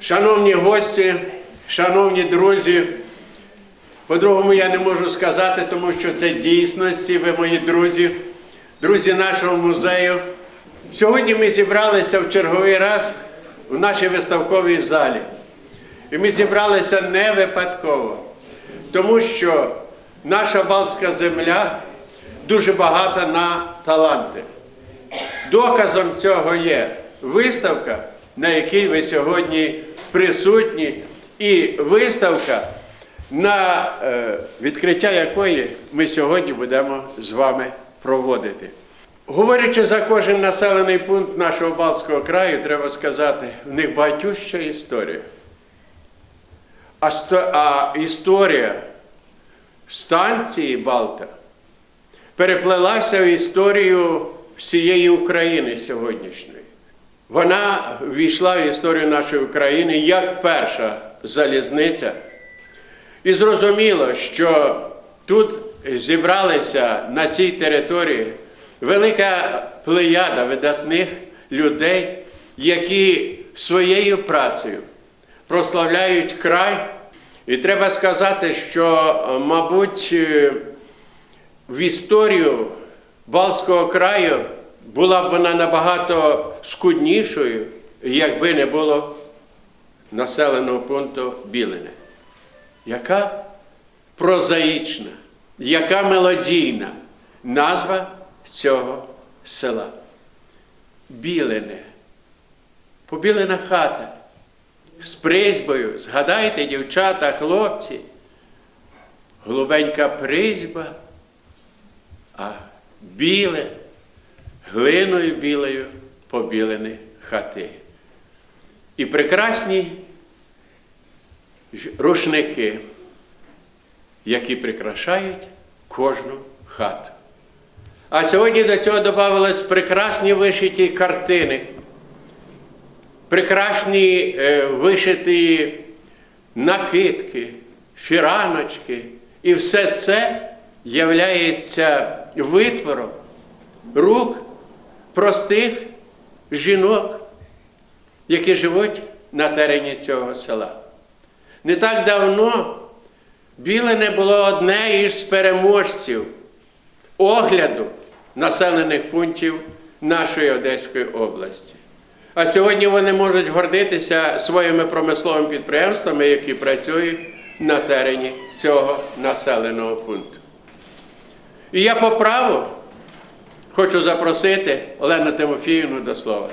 Шановні гості, шановні друзі, по-другому я не можу сказати, тому що це дійсності, ви мої друзі, друзі нашого музею. Сьогодні ми зібралися в черговий раз у нашій виставковій залі. І ми зібралися не випадково, тому що наша Балтська земля дуже багата на таланти. Доказом цього є виставка, на якій ви сьогодні присутні, і виставка, на е, відкриття якої ми сьогодні будемо з вами проводити. Говорячи за кожен населений пункт нашого Балтського краю, треба сказати, в них багатюща історія. А, сто- а історія станції Балта переплелася в історію всієї України сьогоднішньої. Вона ввійшла в історію нашої України як перша залізниця. І зрозуміло, що тут зібралися на цій території велика плеяда видатних людей, які своєю працею прославляють край. І треба сказати, що, е, мабуть, е, в історію Балтського краю була б вона набагато скуднішою, якби не було населеного пункту Білине. Яка прозаїчна, яка мелодійна назва цього села? Білине. Побілена хата. З призьбою, згадайте, дівчата, хлопці, голубенька призьба, а біле, глиною білою побілені хати. І прекрасні рушники, які прикрашають кожну хату. А сьогодні до цього додавались прекрасні вишиті картини, прекрасні е, вишиті накидки, фіраночки. І все це являється витвором рук простих жінок, які живуть на терені цього села. Не так давно Білине було одне із переможців огляду населених пунктів нашої Одеської області. А сьогодні вони можуть гордитися своїми промисловими підприємствами, які працюють на терені цього населеного пункту. І я по праву хочу запросити Олену Тимофіївну до слова.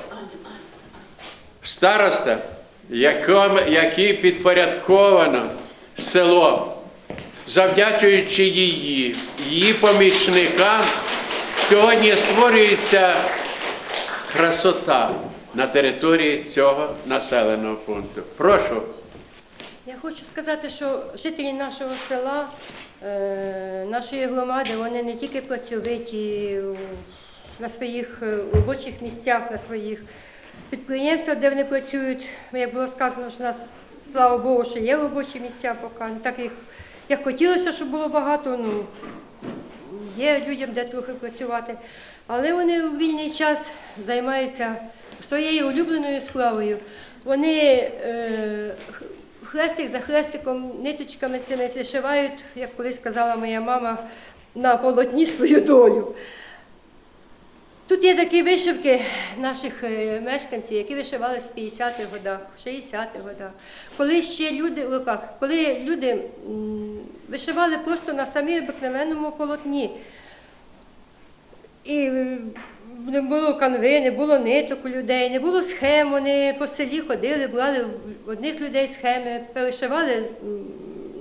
Староста, якій підпорядковано село, завдячуючи її, її помічникам, сьогодні створюється красота на території цього населеного пункту. Прошу. Я хочу сказати, що жителі нашого села, е, нашої громади, вони не тільки працьовиті на своїх е, робочих місцях, на своїх підприємствах, де вони працюють. Як було сказано, що у нас, слава Богу, що є робочі місця поки. Не так як, як хотілося, щоб було багато. Ну, є людям де трохи працювати. Але вони у вільний час займаються своєю улюбленою справою. Вони е, хрестик за хрестиком, ниточками цими зашивають, як колись сказала моя мама, на полотні свою долю. Тут є такі вишивки наших е, мешканців, які вишивали з 50-х годах, 60-х годах. Коли ще люди руках, коли люди вишивали просто на самі обикновенному полотні. І не було канви, не було ниток у людей, не було схем. Вони по селі ходили, брали в одних людей схеми, перешивали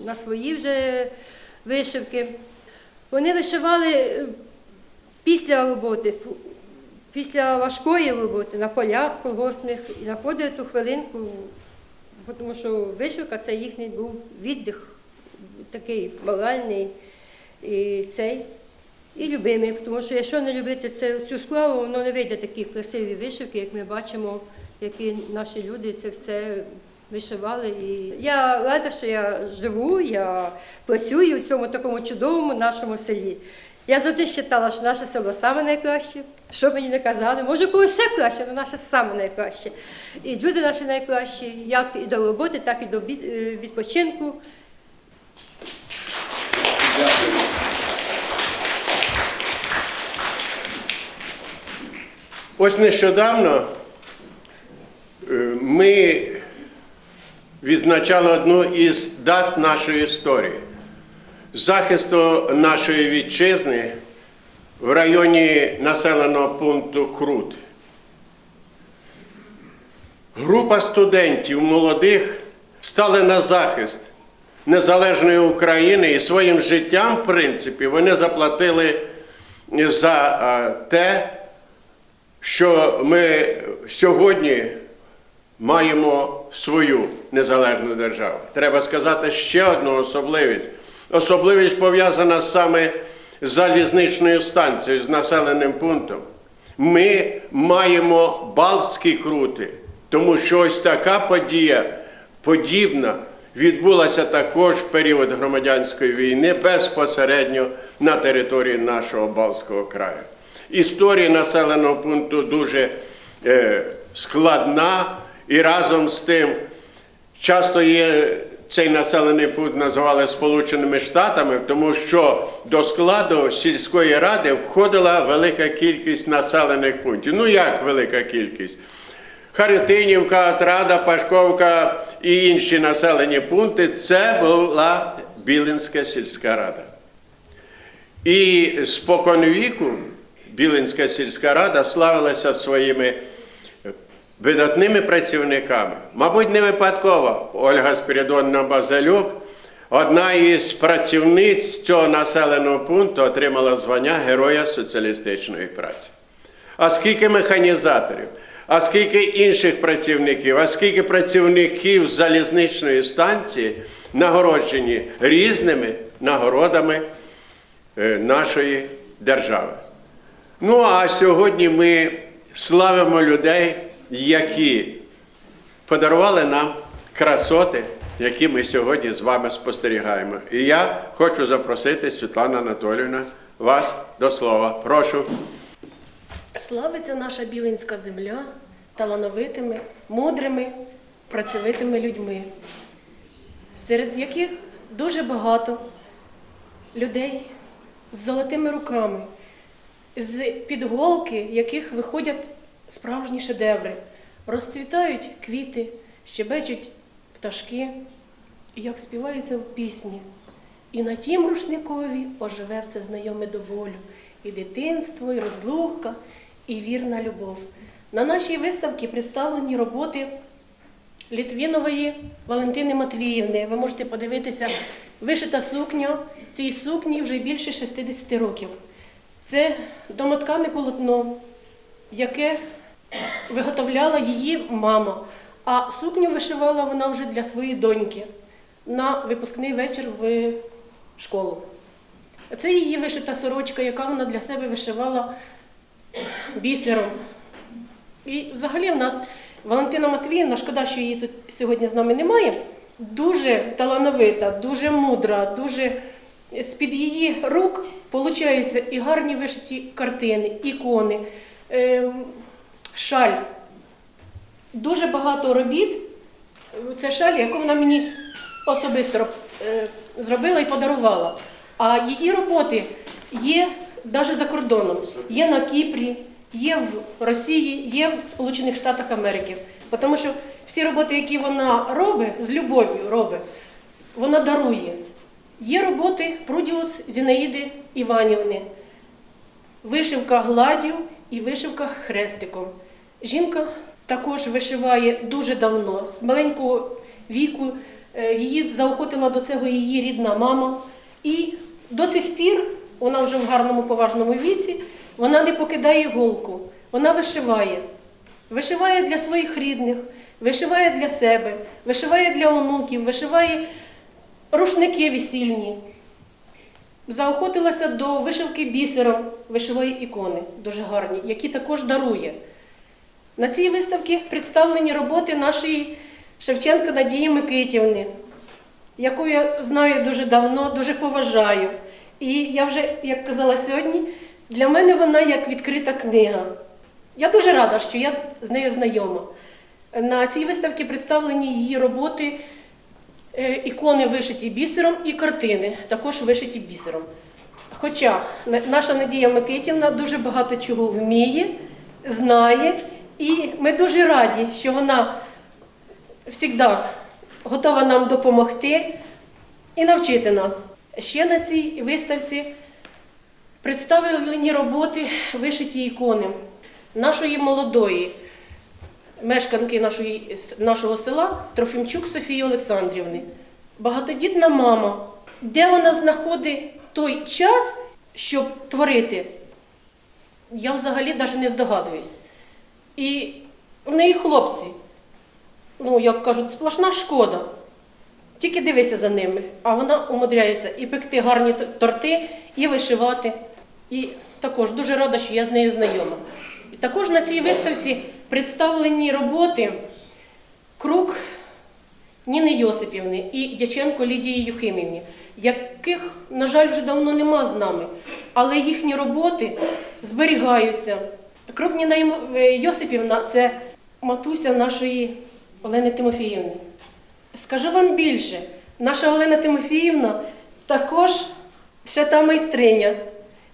на свої вже вишивки. Вони вишивали е, після роботи, після важкої роботи на полях колгоспних і знаходили ту хвилинку, тому що вишивка це їхній був віддих такий моральний і цей. І любимий, тому що якщо не любити це, цю справу, воно не вийде такі красиві вишивки, як ми бачимо, які наші люди це все вишивали. І я рада, що я живу, я працюю в цьому такому чудовому нашому селі. Я завжди вважала, що наше село саме найкраще. Що мені не казали, може когось ще краще, але наше саме найкраще. І люди наші найкращі, як і до роботи, так і до е, відпочинку. Ось нещодавно е, ми відзначали одну із дат нашої історії захисту нашої вітчизни в районі населеного пункту Крут. Група студентів молодих стали на захист незалежної України і своїм життям, в принципі, вони заплатили за е, те, що ми сьогодні маємо свою незалежну державу. Треба сказати ще одну особливість. Особливість пов'язана саме з залізничною станцією, з населеним пунктом. Ми маємо Балтські крути, тому що ось така подія подібна відбулася також в період громадянської війни безпосередньо на території нашого Балтського краю. Історія населеного пункту дуже е, складна і разом з тим часто є цей населений пункт називали Сполученими Штатами, тому що до складу сільської ради входила велика кількість населених пунктів. Ну як велика кількість? Харитинівка, Отрада, Пашковка і інші населені пункти це була Білинська сільська рада. І споконвіку Білинська сільська рада славилася своїми видатними працівниками. Мабуть, не випадково Ольга Спірідонна Базалюк, одна із працівниць цього населеного пункту, отримала звання Героя соціалістичної праці. А скільки механізаторів, а скільки інших працівників, а скільки працівників залізничної станції нагороджені різними нагородами е, нашої держави. Ну а сьогодні ми славимо людей, які подарували нам красоти, які ми сьогодні з вами спостерігаємо. І я хочу запросити Світлана Анатоліївна вас до слова. Прошу. Славиться наша білинська земля талановитими, мудрими, працьовитими людьми, серед яких дуже багато людей з золотими руками, з під голки яких виходять справжні шедеври, розцвітають квіти, щебечуть пташки, як співається в пісні. І на тім рушникові оживе все знайоме до болю, і дитинство, і розлука, і вірна любов. На нашій виставці представлені роботи Літвінової Валентини Матвіївни. Ви можете подивитися, вишита сукня. Цій сукні вже більше 60 років. Це домоткане полотно, яке виготовляла її мама. А сукню вишивала вона вже для своєї доньки на випускний вечір в школу. Це її вишита сорочка, яка вона для себе вишивала бісером. І взагалі в нас Валентина Матвіївна, шкода, що її тут сьогодні з нами немає, дуже талановита, дуже мудра, дуже з-під її рук получаються і гарні вишиті картини, ікони, е, шаль. Дуже багато робіт. Це шаль, яку вона мені особисто е, зробила і подарувала. А її роботи є навіть за кордоном. Є на Кіпрі, є в Росії, є в Сполучених Штатах Америки. Тому що всі роботи, які вона робить, з любов'ю робить, вона дарує. Є роботи Прудіус Зінаїди Іванівни, вишивка гладдю і вишивка хрестиком. Жінка також вишиває дуже давно, з маленького віку. Е, Її заохотила до цього її рідна мама. І до цих пір, вона вже в гарному поважному віці, вона не покидає голку, вона вишиває. Вишиває для своїх рідних, вишиває для себе, вишиває для онуків, вишиває рушники весільні. Заохотилася до вишивки бісером, вишиває ікони, дуже гарні, які також дарує. На цій виставці представлені роботи нашої Шевченко Надії Микитівни, яку я знаю дуже давно, дуже поважаю. І я вже, як казала сьогодні, для мене вона як відкрита книга. Я дуже рада, що я з нею знайома. На цій виставці представлені її роботи, ікони вишиті бісером і картини, також вишиті бісером. Хоча наша Надія Микитівна дуже багато чого вміє, знає, і ми дуже раді, що вона завжди готова нам допомогти і навчити нас. Ще на цій виставці представлені роботи вишиті ікони нашої молодої мешканки нашої, нашого села Трофімчук Софії Олександрівни. Багатодітна мама. Де вона знаходить той час, щоб творити, я взагалі навіть не здогадуюсь. І в неї хлопці, ну, як кажуть, сплошна шкода. Тільки дивися за ними, а вона умудряється і пекти гарні торти, і вишивати. І також дуже рада, що я з нею знайома. Також на цій виставці представлені роботи Крук Ніни Йосипівни і Дяченко Лідії Юхимівні, яких, на жаль, вже давно нема з нами, але їхні роботи зберігаються. Крук Ніна е, Йосипівна це матуся нашої Олени Тимофіївни. Скажу вам більше, наша Олена Тимофіївна також ще та майстриня.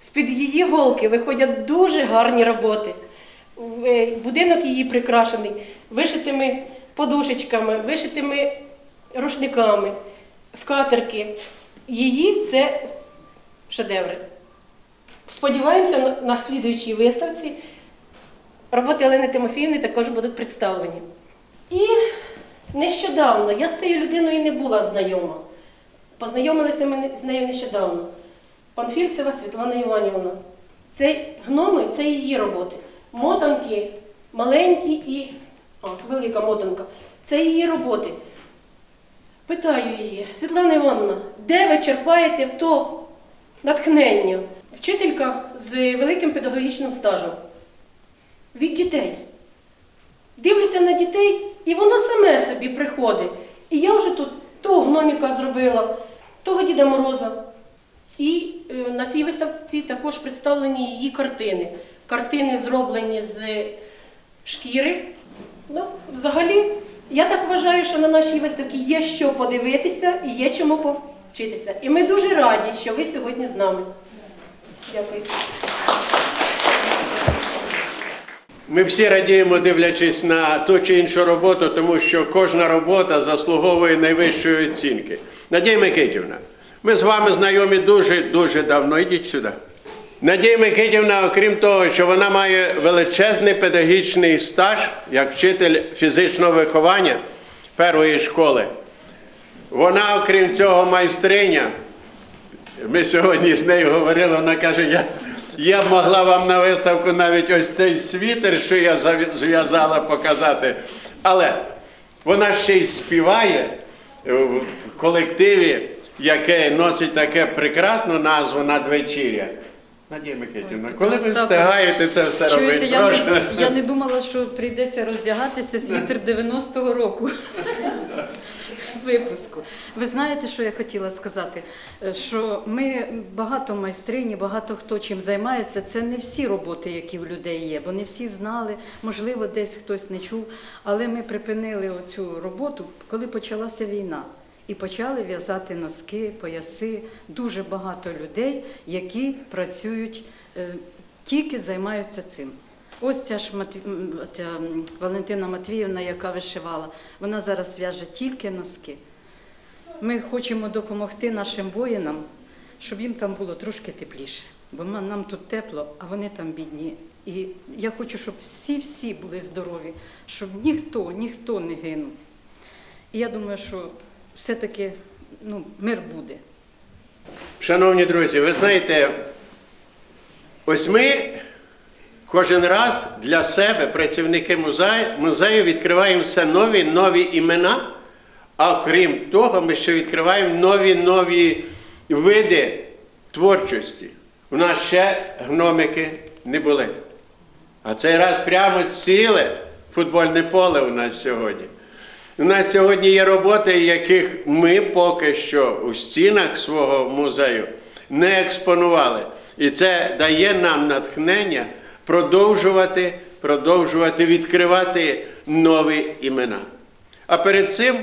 З-під її голки виходять дуже гарні роботи. Е, Будинок її прикрашений вишитими подушечками, вишитими рушниками, скатерки. Її це шедеври. Сподіваємося, на слідуючій виставці роботи Олени Тимофіївни також будуть представлені. І нещодавно я з цією людиною не була знайома. Познайомилися ми з нею нещодавно. Панфільцева Світлана Іванівна. Цей гноми це її роботи. Мотанки маленькі і а, велика мотанка. Це її роботи. Питаю її, Світлана Івановна, де ви черпаєте в то натхнення? Вчителька з великим педагогічним стажем. Від дітей. Дивлюся на дітей, і воно саме собі приходить. І я вже тут того гноміка зробила, того Діда Мороза. І е, на цій виставці також представлені її картини. Картини зроблені з шкіри. Ну, взагалі, я так вважаю, що на нашій виставці є що подивитися і є чому повчитися. І ми дуже раді, що ви сьогодні з нами. Дякую. Ми всі радіємо, дивлячись на ту чи іншу роботу, тому що кожна робота заслуговує найвищої оцінки. Надія Микитівна, ми з вами знайомі дуже-дуже давно. Йдіть сюди. Надія Микитівна, окрім того, що вона має величезний педагогічний стаж як вчитель фізичного виховання першої школи, вона, окрім цього, майстриня. Ми сьогодні з нею говорили, вона каже, я, я б могла вам на виставку навіть ось цей світер, що я зв'язала, показати. Але вона ще й співає в колективі, яке носить таке прекрасну назву надвечір'я. Надія Микитівна, коли ви встигаєте це все Чуєте, робити? я Прошу. не, я не думала, що прийдеться роздягатися світер 90-го року. Випуску. Ви знаєте, що я хотіла сказати? Що ми багато майстрині, багато хто чим займається. Це не всі роботи, які в людей є, бо не всі знали, можливо, десь хтось не чув. Але ми припинили оцю роботу, коли почалася війна. І почали в'язати носки, пояси. Дуже багато людей, які працюють, е, тільки займаються цим. Ось ця ж ця Валентина Матвіївна, яка вишивала, вона зараз в'яже тільки носки. Ми хочемо допомогти нашим воїнам, щоб їм там було трошки тепліше. Бо нам тут тепло, а вони там бідні. І я хочу, щоб всі-всі були здорові, щоб ніхто, ніхто не гинув. І я думаю, що все-таки ну, мир буде. Шановні друзі, ви знаєте, ось ми кожен раз для себе, працівники музею, музею, відкриваємо все нові нові імена, а крім того, ми ще відкриваємо нові нові види творчості. У нас ще гномики не були. А цей раз прямо ціле футбольне поле у нас сьогодні. У нас сьогодні є роботи, яких ми поки що у стінах свого музею не експонували. І це дає нам натхнення продовжувати, продовжувати відкривати нові імена. А перед цим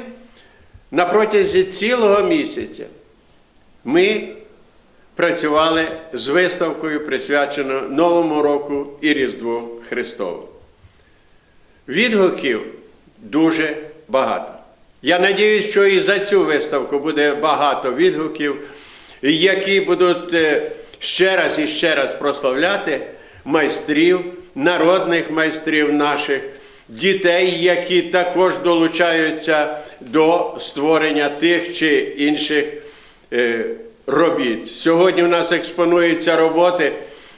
на протязі цілого місяця ми працювали з виставкою, присвяченою Новому року і Різдву Христову. Відгуків дуже багато. Я надіюсь, що і за цю виставку буде багато відгуків, які будуть е, ще раз і ще раз прославляти майстрів, народних майстрів наших, дітей, які також долучаються до створення тих чи інших е, робіт. Сьогодні в нас експонуються роботи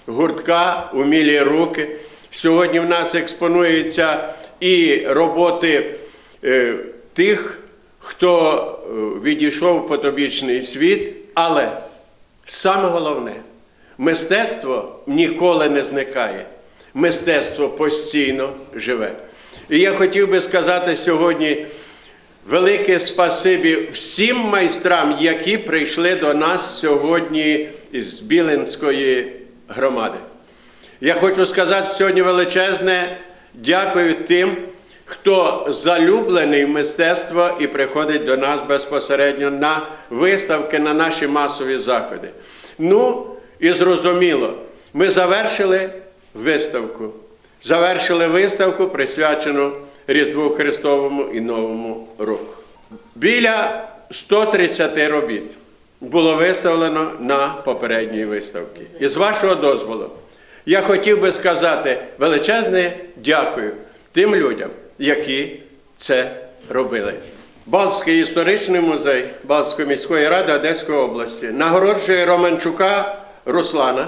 гуртка Умілі руки. Сьогодні в нас експонуються і роботи тих, хто е, відійшов в потобічний світ, але саме головне, мистецтво ніколи не зникає. Мистецтво постійно живе. І я хотів би сказати сьогодні велике спасибі всім майстрам, які прийшли до нас сьогодні із Білинської громади. Я хочу сказати сьогодні величезне дякую тим, хто залюблений в мистецтво і приходить до нас безпосередньо на виставки, на наші масові заходи. Ну і зрозуміло, ми завершили виставку. Завершили виставку, присвячену Різдву Христовому і Новому року. Біля 130 робіт було виставлено на попередній виставці. І з вашого дозволу, я хотів би сказати величезне дякую тим людям, які це робили. Балтський історичний музей Балтської міської ради Одеської області нагороджує Романчука Руслана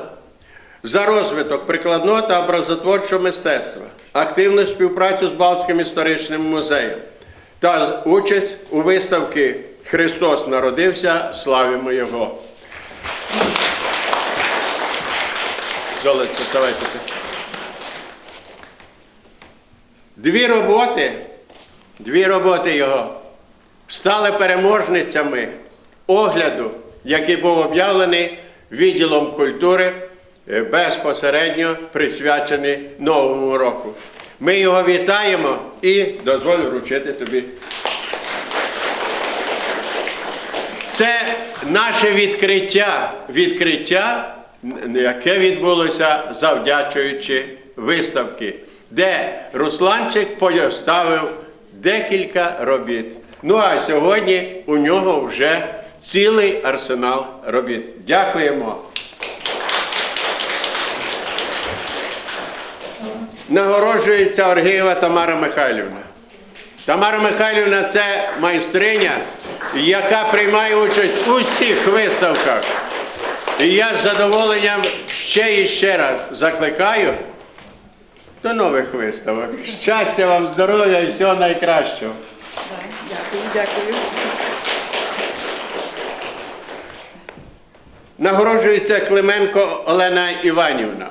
за розвиток прикладного та образотворчого мистецтва, активну співпрацю з Балтським історичним музеєм та участь у виставці Христос народився, славимо Його. Золоце, ставайте тут. Дві роботи, дві роботи його стали переможницями огляду, який був об'явлений відділом культури, е, безпосередньо присвячений Новому року. Ми його вітаємо і дозволю вручити тобі. Це наше відкриття, відкриття, яке відбулося завдячуючи виставки, де Русланчик поставив декілька робіт. Ну а сьогодні у нього вже цілий арсенал робіт. Дякуємо. Нагороджується Оргієва Тамара Михайлівна. Тамара Михайлівна це майстриня, яка приймає участь у всіх виставках. І я з задоволенням ще і ще раз закликаю до нових виставок. Щастя вам, здоров'я і всього найкращого. Дякую, дякую. Нагороджується Клименко Олена Іванівна.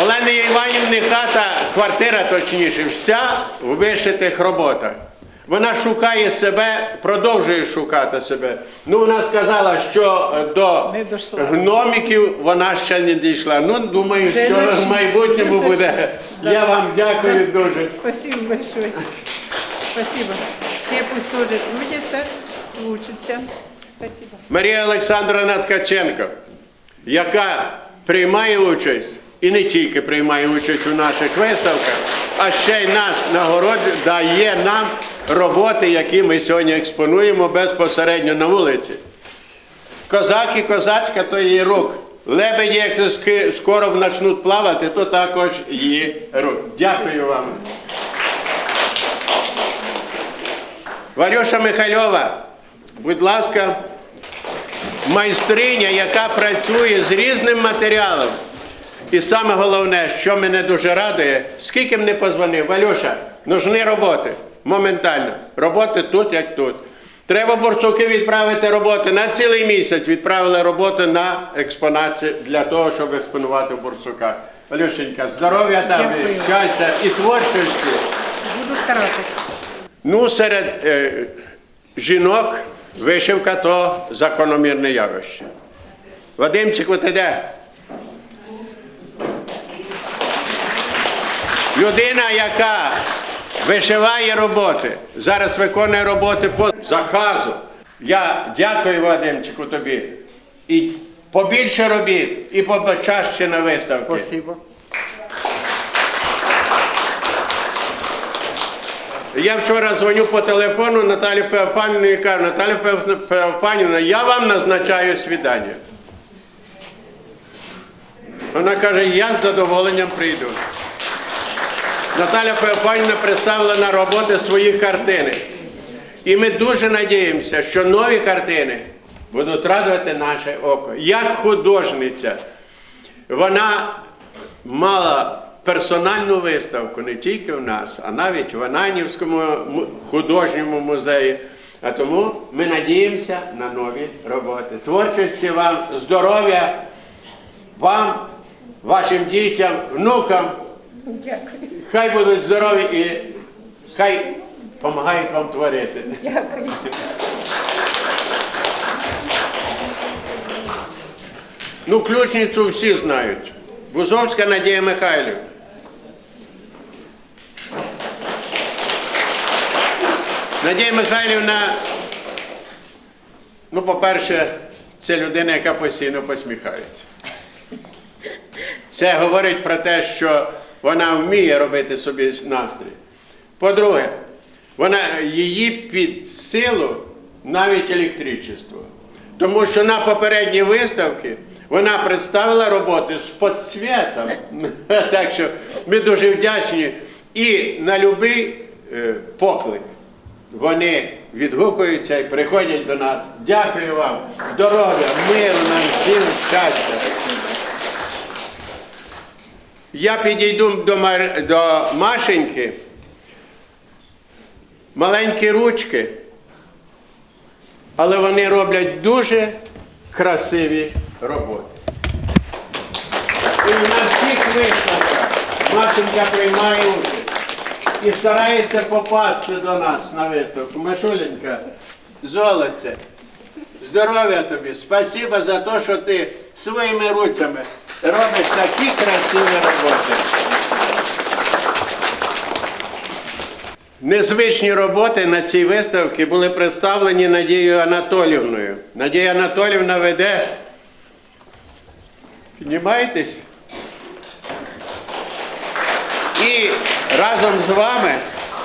Олени Іванівни хата, квартира точніше, вся в вишитих роботах. Вона шукає себе, продовжує шукати себе. Ну, вона сказала, що е, до гномиків вона ще не дійшла. Ну, думаю, що в майбутньому буде. Я вам дякую дуже. Спасибо большое. Спасибо. Все пусть тоже трудятся, учатся. Спасибо. Марія Олександровна Ткаченко, яка приймає участь і не тільки приймає участь у наших виставках, а ще й нас нагороджує, дає нам роботи, які ми сьогодні експонуємо безпосередньо на вулиці. Козак і козачка то її рук. Лебеді, як скоро почнуть плавати, то також її рук. Дякую вам. Варюша Михайлова, будь ласка, майстриня, яка працює з різним матеріалом. І саме головне, що мене дуже радує, скільки не позвонив, Валюша, нужні роботи. Моментально. Роботи тут, як тут. Треба бурсуки відправити роботи на цілий місяць. Відправили роботи на експонацію для того, щоб експонувати в бурсуках. Валюшенька, здоров'я тобі, щастя і творчості. Буду старатися. Ну, серед е, жінок вишивка то закономірне явище. Вадимчик, от іде. Людина, яка вишиває роботи, зараз виконує роботи по заказу. Я дякую, Вадимчику, тобі. І побільше робіт, і почаще на виставки. Спасибо. Я вчора дзвоню по телефону Наталі Пеофанівні і кажу, Наталя Пеоф- Пеофанівна, я вам назначаю свідання. Вона каже, я з задоволенням прийду. Наталя Пеофанівна представила на роботи свої картини. І ми дуже надіємося, що нові картини будуть радувати наше око. Як художниця, вона мала персональну виставку не тільки в нас, а навіть в Ананівському художньому музеї. А тому ми надіємося на нові роботи. Творчості вам, здоров'я, вам, вашим дітям, внукам. Хай будуть здорові і хай допомагають вам творити. Дякую. Ну, ключницю всі знають. Бузовська Надія Михайлівна. Надія Михайлівна, ну, по-перше, це людина, яка постійно посміхається. Це говорить про те, що вона вміє робити собі настрій. По-друге, вона її під силу навіть електричество. Тому що на попередній виставці вона представила роботи з подсвітом. Так що ми дуже вдячні і на будь-який е, поклик. Вони відгукуються і приходять до нас. Дякую вам, здоров'я, миру нам всім щастя. Я підійду до, Мар... до Машеньки. Маленькі ручки, але вони роблять дуже красиві роботи. І на всіх виставках Машенька приймає участь і старається попасти до нас на виставку. Машуленька, золоце, здоров'я тобі, спасибо за те, що ти своїми руцями робиш такі красиві роботи. Незвичні роботи на цій виставці були представлені Надією Анатолівною. Надія Анатолівна веде. Піднімайтесь. І разом з вами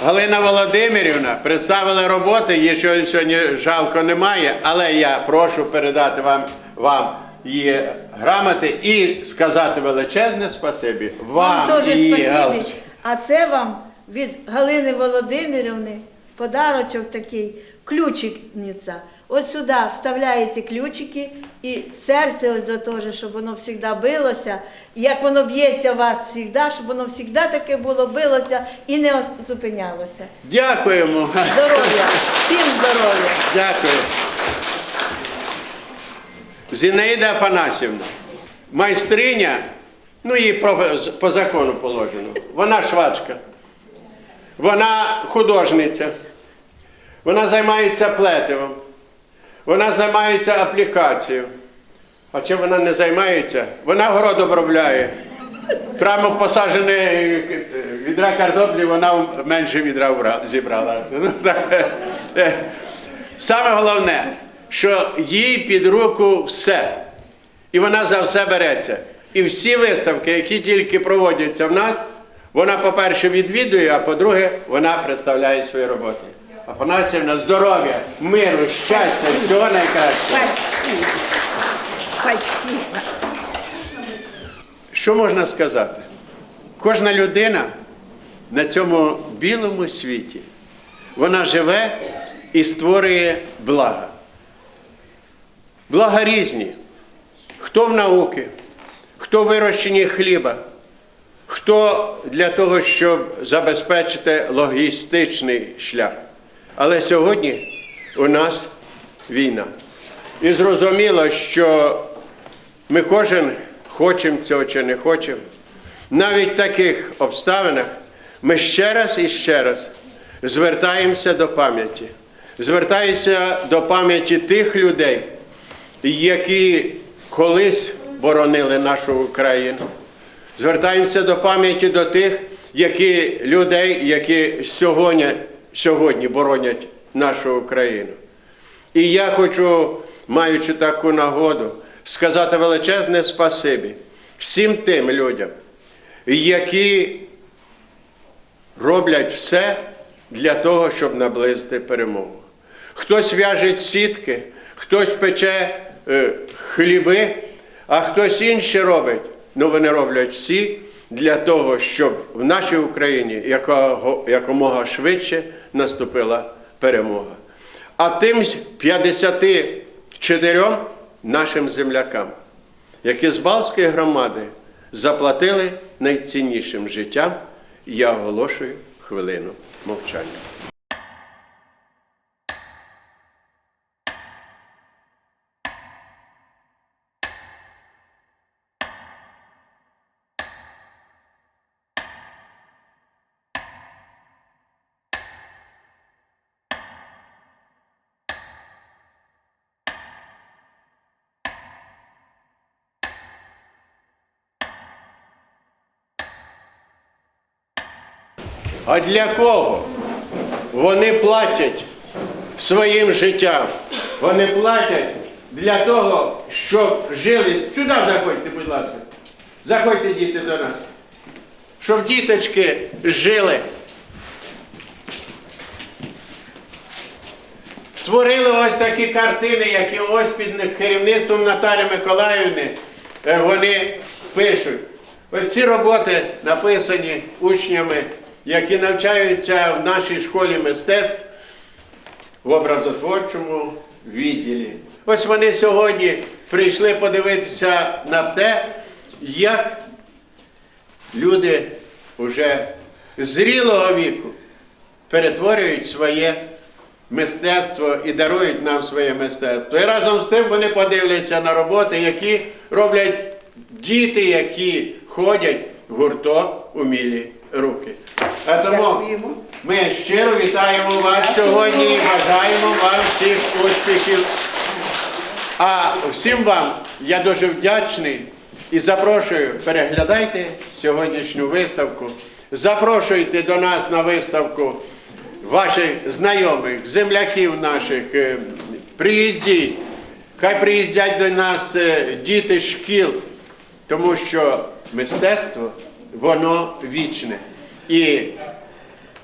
Галина Володимирівна представила роботи, її сьогодні жалко немає, але я прошу передати вам, вам її грамоти і сказати величезне спасибі вам, Вам теж і спасибі. А це вам від Галини Володимирівни подарочок такий, ключикниця. От сюди вставляєте ключики і серце ось до того, щоб воно завжди билося. І як воно б'ється у вас завжди, щоб воно завжди таке було, билося і не ос- зупинялося. Дякуємо. Здоров'я, всім здоров'я. Дякую. Зінаїда Афанасівна, майстриня, ну їй по, закону положено. Вона швачка, вона художниця, вона займається плетивом, вона займається аплікацією. А чим вона не займається? Вона город обробляє. Прямо посаджене е, відра картоплі, вона менше відра зібрала. Е, Саме головне, що їй під руку все. І вона за все береться. І всі виставки, які тільки проводяться в нас, вона, по-перше, відвідує, а по-друге, вона представляє свої роботи. Афанасівна, здоров'я, миру, щастя, всього найкращого. Що можна сказати? Кожна людина на цьому білому світі, вона живе і створює блага. Блага різні. Хто в науки, хто в вирощенні хліба, хто для того, щоб забезпечити логістичний шлях. Але сьогодні у нас війна. І зрозуміло, що ми кожен хочемо цього чи не хочемо. Навіть в таких обставинах ми ще раз і ще раз звертаємося до пам'яті. Звертаюся до пам'яті тих людей, які колись боронили нашу Україну. Звертаємося до пам'яті до тих, які людей, які сьогодні, сьогодні боронять нашу Україну. І я хочу, маючи таку нагоду, сказати величезне спасибі всім тим людям, які роблять все для того, щоб наблизити перемогу. Хтось в'яже сітки, хтось пече хліби, а хтось інше робить. Ну вони роблять всі для того, щоб в нашій Україні якомога швидше наступила перемога. А тим 54 нашим землякам, які з Балтської громади заплатили найціннішим життям, я оголошую хвилину мовчання. А для кого? Вони платять своїм життям. Вони платять для того, щоб жили. Сюди заходьте, будь ласка. Заходьте, діти, до нас. Щоб діточки жили. Створили ось такі картини, які ось під керівництвом Наталі Миколаївни е, вони пишуть. Ось ці роботи написані учнями, які навчаються в нашій школі мистецтв в образотворчому відділі. Ось вони сьогодні прийшли подивитися на те, як люди вже зрілого віку перетворюють своє мистецтво і дарують нам своє мистецтво. І разом з тим вони подивляться на роботи, які роблять діти, які ходять в гурток умілі руки. Тому ми щиро вітаємо вас сьогодні і бажаємо вам всіх успіхів. А всім вам я дуже вдячний і запрошую, переглядайте сьогоднішню виставку. Запрошуйте до нас на виставку ваших знайомих, земляків наших. е, Приїздіть. Хай приїздять до нас е, діти шкіл, тому що мистецтво воно вічне. І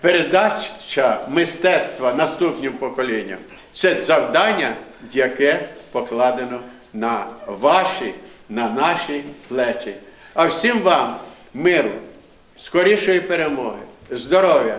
передача мистецтва наступним поколінням це завдання, яке покладено на ваші, на наші плечі. А всім вам миру, скорішої перемоги, здоров'я,